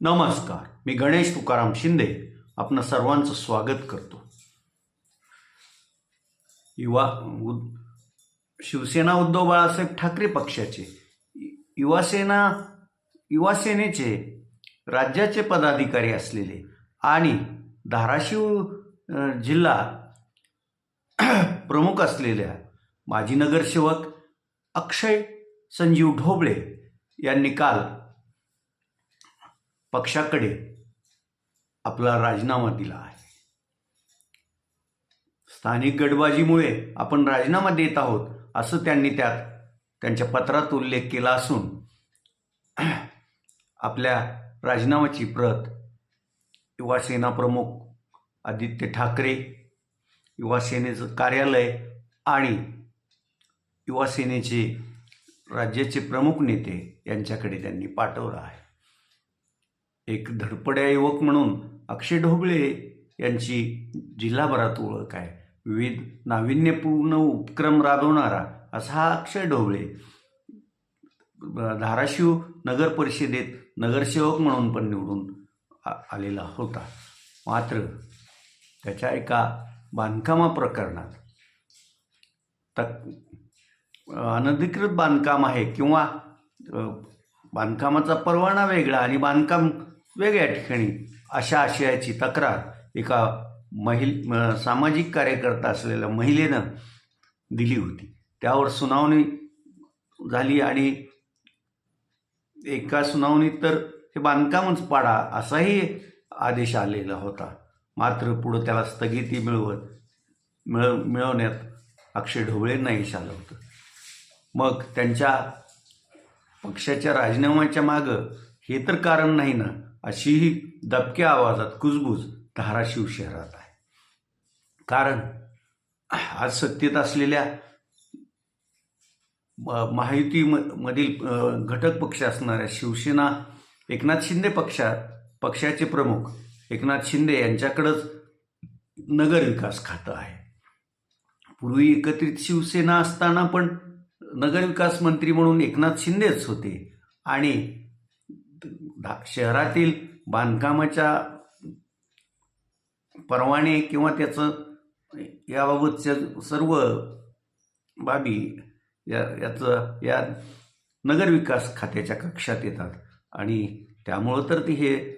नमस्कार. मी गणेश तुकाराम शिंदे. आपण सर्वांचं स्वागत करतो. युवा उद- शिवसेना उद्धव बाळासाहेब ठाकरे पक्षाचे युवासेना युवासेनेचे राज्याचे पदाधिकारी असलेले आणि धाराशिव जिल्हा प्रमुख असलेल्या माजी नगरसेवक अक्षय संजीव ढोबळे यांनी काल पक्षाकडे आपला राजीनामा दिला आहे. स्थानिक गटबाजीमुळे आपण राजीनामा देत आहोत असं त्यांनी त्यात त्यांच्या पत्रात उल्लेख केला असून आपल्या राजीनाम्याची प्रत युवासेना प्रमुख आदित्य ठाकरे युवासेनेचं कार्यालय आणि युवासेनेचे राज्याचे प्रमुख नेते यांच्याकडे त्यांनी पाठवलं आहे. एक धडपड्या युवक म्हणून अक्षय ढोबळे यांची जिल्हाभरात ओळख आहे. विविध नाविन्यपूर्ण उपक्रम राबवणारा असा हा अक्षय ढोबळे धाराशिव नगर परिषदेत नगरसेवक म्हणून पण निवडून आलेला होता. मात्र त्याच्या एका बांधकामा प्रकरणात तक अनधिकृत बांधकाम आहे किंवा बांधकामाचा परवाना वेगळा आणि बांधकाम वेगळ्या ठिकाणी अशा आशयाची तक्रार एका महिल सामाजिक कार्यकर्ता असलेल्या महिलेनं दिली होती. त्यावर सुनावणी झाली आणि एका सुनावणीत तर हे बांधकामच पाडा असाही आदेश आलेला होता. मात्र पुढं त्याला स्थगिती मिळवत मिळव मिळवण्यात अक्षय ढोबळेंना यश आलं होतं. मग त्यांच्या पक्षाच्या राजीनाम्याच्या मागं हे तर कारण नाही ना? अशीही दबक्या आवाजात कुजबूज धाराशिव शहरात आहे. कारण आज सत्तेत असलेल्या म- म- मधील घटक पक्ष असणाऱ्या शिवसेना एकनाथ शिंदे पक्षा पक्षाचे प्रमुख एकनाथ शिंदे यांच्याकडंच नगरविकास खातं आहे. पूर्वी एकत्रित शिवसेना असताना पण नगरविकास मंत्री म्हणून एकनाथ शिंदेच होते आणि शहरातील बांधकामाच्या परवाने किंवा त्याचं याबाबतच्या सर्व बाबी या याचं या नगरविकास खात्याच्या कक्षात येतात. आणि त्यामुळं तर ते हे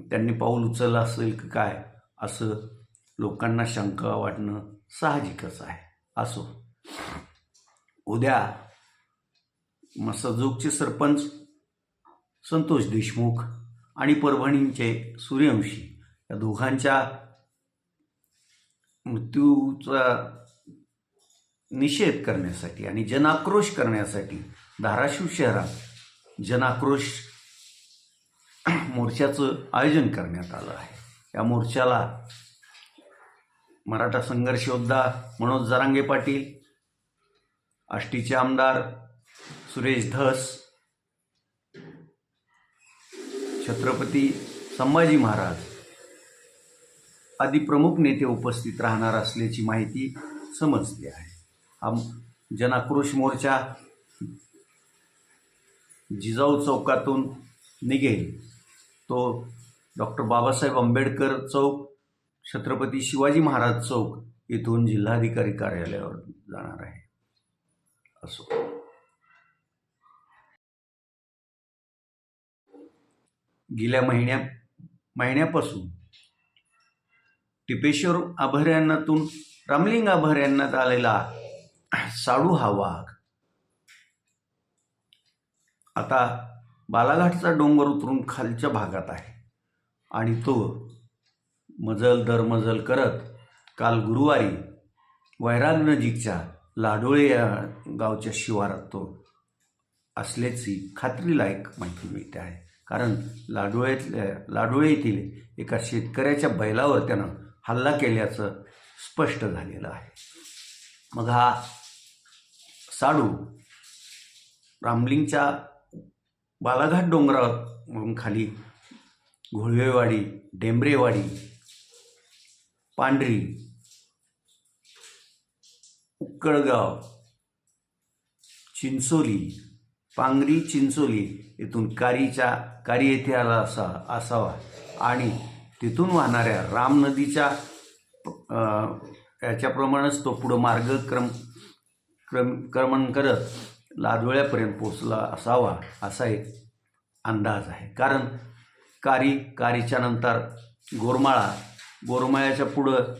त्यांनी पाऊल उचललं असेल की काय असं लोकांना शंका वाटणं साहजिकच आहे. असो. उद्या मसजोगचे सरपंच संतोष देशमुख आणि परभणींचे सूर्यवंशी या दोघांच्या मृत्यूचा निषेध करण्यासाठी आणि जनाक्रोश करण्यासाठी धाराशिव शहरात जनाक्रोश मोर्चाचं आयोजन करण्यात आलं आहे. या मोर्चाला मराठा संघर्ष योद्धा मनोज जरांगे पाटील आष्टीचे आमदार सुरेश धस छत्रपती संभाजी महाराज आदी प्रमुख नेते उपस्थित राहणार असल्याची माहिती समजली आहे. हा जनाक्रोश मोर्चा जिजाऊ चौकातून निघेल. तो डॉक्टर बाबासाहेब आंबेडकर चौक छत्रपती शिवाजी महाराज चौक येथून जिल्हाधिकारी कार्यालयावर जाणार आहे. असो. गेल्या महिन्या महिन्यापासून. टिपेश्वर अभयारण्यातून रामलिंग अभयारण्यात आलेला साडू हा वाघ. आता बालाघाटचा डोंगर उतरून खालच्या भागात आहे. आणि तो मजल दरमजल करत काल गुरुवारी वैराग नजीकच्या लाडोळे या गावच्या शिवारात तो असल्याची खात्रीलायक माहिती मिळते आहे. कारण लाडोळ्यातल्या लाडोळे येथील एका शेतकऱ्याच्या बैलावर त्यानं हल्ला केल्याचं स्पष्ट झालेलं आहे. मग हा साडू रामलिंगच्या बालाघाट डोंगरावरून खाली घोळवेवाडी डेंबरेवाडी पांढरी उक्कळगाव चिंचोली पांगरी चिंचोली येथून कारीच्या कारी येथे आला असा असावा. आणि तिथून वाहणाऱ्या राम नदीच्या याच्याप्रमाणेच तो पुढं मार्गक्रम क्रम क्रमण करत लादवळ्यापर्यंत पोचला असावा असा एक अंदाज आहे. कारण कारी कारीच्या नंतर गोरमाळा गोरमाळ्याच्या पुढं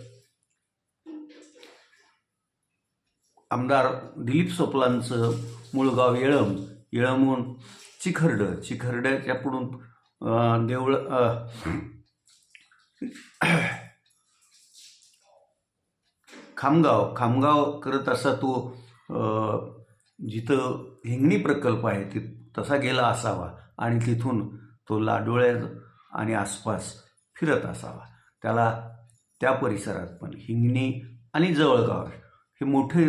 आमदार दिलीप सोपलांचं मूळ गाव येळम इळामून चिखर्ड चिखर्ड्याच्या पुढून देवळ खामगाव. खामगाव करत असा तो जिथं हिंगणी प्रकल्प आहे ति तसा गेला असावा आणि तिथून तो लाडोळ्या आणि आसपास फिरत असावा. त्याला त्या परिसरात पण हिंगणी आणि जवळगाव हे मोठे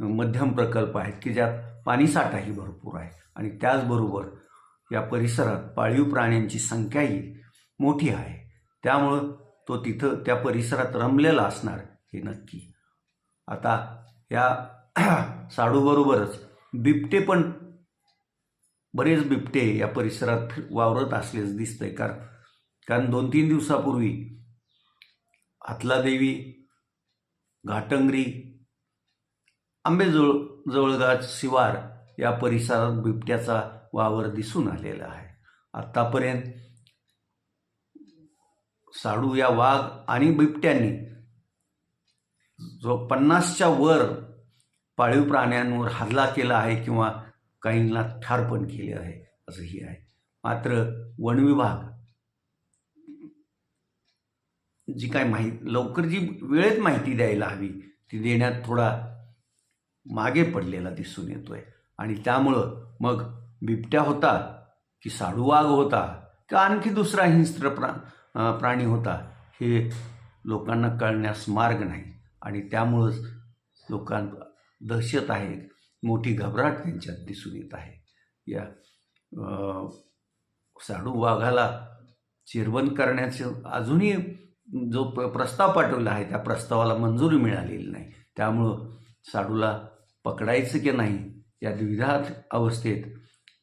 मध्यम प्रकल्प आहेत की ज्यात पाणीसाठाही भरपूर आहे. आणि त्याचबरोबर या परिसरात पाळीव प्राण्यांची संख्याही मोठी आहे. त्यामुळं तो तिथं त्या परिसरात रमलेला असणार हे नक्की. आता या साडूबरोबरच बिबटे पण बरेच बिबटे या परिसरात वावरत असलेच दिसतंय. कारण कारण दोन तीन दिवसापूर्वी हातलादेवी घाटंगरी आंबेजवळ जवळगाव शिवार या परिसरात बिबट्याचा वावर दिसून आलेला आहे. आत्तापर्यंत साडू या वाघ आणि बिबट्यांनी जो पन्नासच्या वर पाळीव प्राण्यांवर हल्ला केला आहे किंवा काहींना ठार पण केले आहे असंही आहे. मात्र वनविभाग जी काय माहिती लवकर जी वेळेत माहिती द्यायला हवी ती देण्यात थोडा मागे पडलेला दिसून येतोय. आणि त्यामुळं मग बिबट्या होता की साडूवाघ होता का आणखी दुसरा हिंस्त्र प्रा प्राणी होता हे लोकांना कळण्यास मार्ग नाही. आणि त्यामुळंच लोकां दहशत आहे. मोठी घबराट त्यांच्यात दिसून येत आहे. या साडू वाघाला चिरबंद करण्याचं अजूनही जो प्र प्रस्ताव पाठवला आहे त्या प्रस्तावाला मंजुरी मिळालेली नाही. त्यामुळं साडूला पकडायचं की नाही या द्विधा अवस्थेत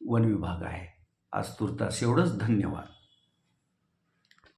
वन विभाग आहे. आज तुर्तास एवढंच. धन्यवाद.